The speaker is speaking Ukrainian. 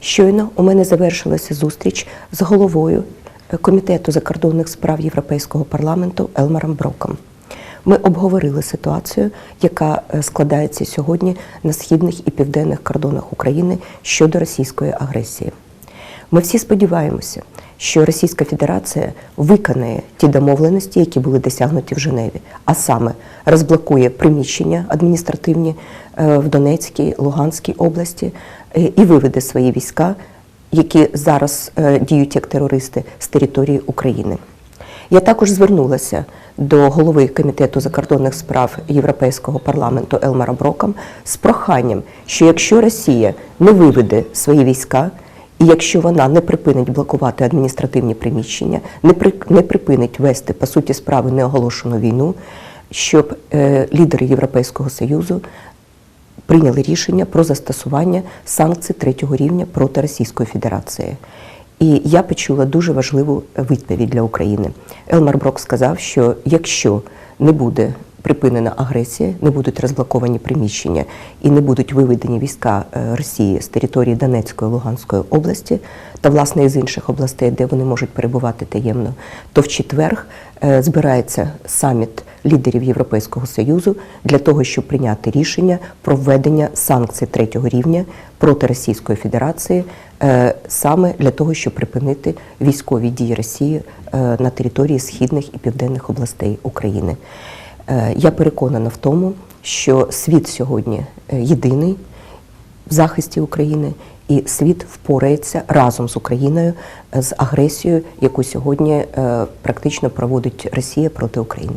Щойно у мене завершилася зустріч з головою е, Комітету закордонних справ Європейського парламенту Елмаром Броком. Ми обговорили ситуацію, яка е, складається сьогодні на східних і південних кордонах України щодо російської агресії. Ми всі сподіваємося, що Російська Федерація виконає ті домовленості, які були досягнуті в Женеві, а саме розблокує приміщення адміністративні е, в Донецькій, Луганській області і виведе свої війська, які зараз е, діють як терористи з території України. Я також звернулася до голови комітету закордонних справ Європейського парламенту Елмара Броком з проханням, що якщо Росія не виведе свої війська, і якщо вона не припинить блокувати адміністративні приміщення, не при не припинить вести по суті справи неоголошену війну, щоб е, лідери Європейського союзу прийняли рішення про застосування санкцій третього рівня проти Російської Федерації. І я почула дуже важливу відповідь для України. Елмар Брок сказав, що якщо не буде припинена агресія, не будуть розблоковані приміщення і не будуть виведені війська е, Росії з території Донецької Луганської області та власне із інших областей, де вони можуть перебувати таємно, то в четвер е, збирається саміт лідерів Європейського союзу для того, щоб прийняти рішення про введення санкцій третього рівня проти Російської Федерації, е, саме для того, щоб припинити військові дії Росії е, на території східних і південних областей України. Е, Я переконана в тому, що світ сьогодні єдиний в захисті України, і світ впорається разом з Україною з агресією, яку сьогодні практично проводить Росія проти України.